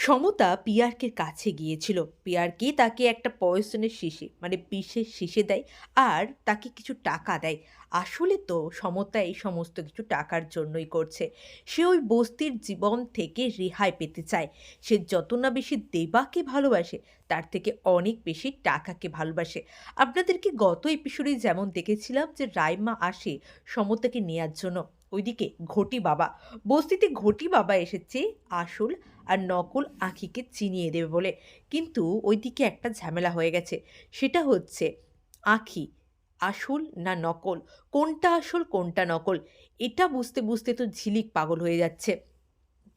সমতা পিয়ারকের কাছে গিয়েছিল। পিয়ারকে তাকে একটা পয়সনের শিশি মানে বিষের শিশে দেয় আর তাকে কিছু টাকা দেয়। আসলে তো সমতা এই সমস্ত কিছু টাকার জন্যই করছে। সে ওই বস্তির জীবন থেকে রেহাই পেতে চায়। সে যত না বেশি দেবাকে ভালোবাসে, তার থেকে অনেক বেশি টাকাকে ভালোবাসে। আপনাদেরকে গত এপিসোডে যেমন দেখেছিলাম যে রাইমা আসে সমতাকে নেয়ার জন্য? ওইদিকে ঘটি বাবা। বস্তিতে ঘটি বাবা এসেছে আসল আর নকল আঁখিকে চিনিয়ে দেবে বলে। কিন্তু ওইদিকে একটা ঝামেলা হয়ে গেছে। সেটা হচ্ছে আঁখি আসল না নকল? কোনটা আসল, কোনটা নকল? এটা বুঝতে বুঝতে তো ঝিলিক পাগল হয়ে যাচ্ছে।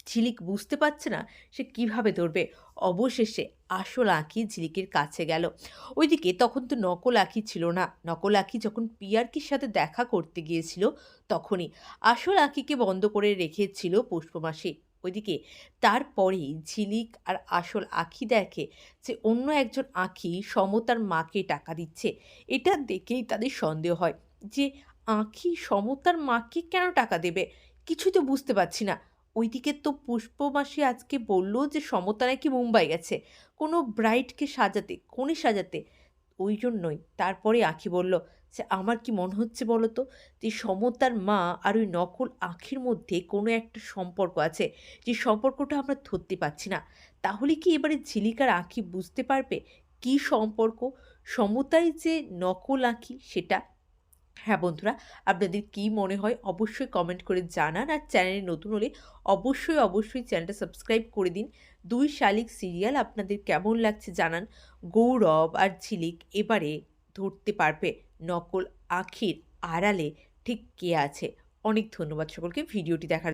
ঝিলিক বুঝতে পারছে না সে কীভাবে ধরবে। অবশেষে আসল আঁকি ঝিলিকের কাছে গেল। ওইদিকে তখন তো নকল আঁকি ছিল না। নকল আঁকি যখন পিয়ারকির সাথে দেখা করতে গিয়েছিল, তখনই আসল আঁকিকে বন্ধ করে রেখেছিল পুষ্পমাসি। ওইদিকে তারপরেই ঝিলিক আর আসল আঁখি দেখে যে অন্য একজন আঁখি সমতার মাকে টাকা দিচ্ছে। এটা দেখেই তাদের সন্দেহ হয় যে আঁখি সমতার মাকে কেন টাকা দেবে? কিছুই তো বুঝতে পারছি না। ওইদিকে তো পুষ্পমাসি আজকে বলল যে সমতা নাকি মুম্বাই গেছে। কোনো ব্রাইডকে সাজাতে, কোণে সাজাতে, ওই জন্যই। তারপরে আঁখি বলল যে আমার কি মনে হচ্ছে বলো তো যে সমতার মা আর ওই নকল আঁখির মধ্যে কোনো একটা সম্পর্ক আছে যে সম্পর্কটা আমরা ধরতে পারছি না? তাহলে কি এবারে ঝিলিকার আঁখি বুঝতে পারবে কি সম্পর্ক? সমতাই যে নকল আঁখি সেটা হ্যাঁ বন্ধুরা, আপনাদের কি মনে হয় অবশ্যই কমেন্ট করে জানান আর চ্যানেলে নতুন হলে অবশ্যই অবশ্যই চ্যানেলটা সাবস্ক্রাইব করে দিন। দুই শালিক সিরিয়াল আপনাদের কেমন লাগছে জানান। গৌরব আর ঝিলিক এবারে ধরতে পারবে নকল আখির আড়ালে। ঠিক কে আছে? অনেক ধন্যবাদ সকলকে। ভিডিওটি দেখার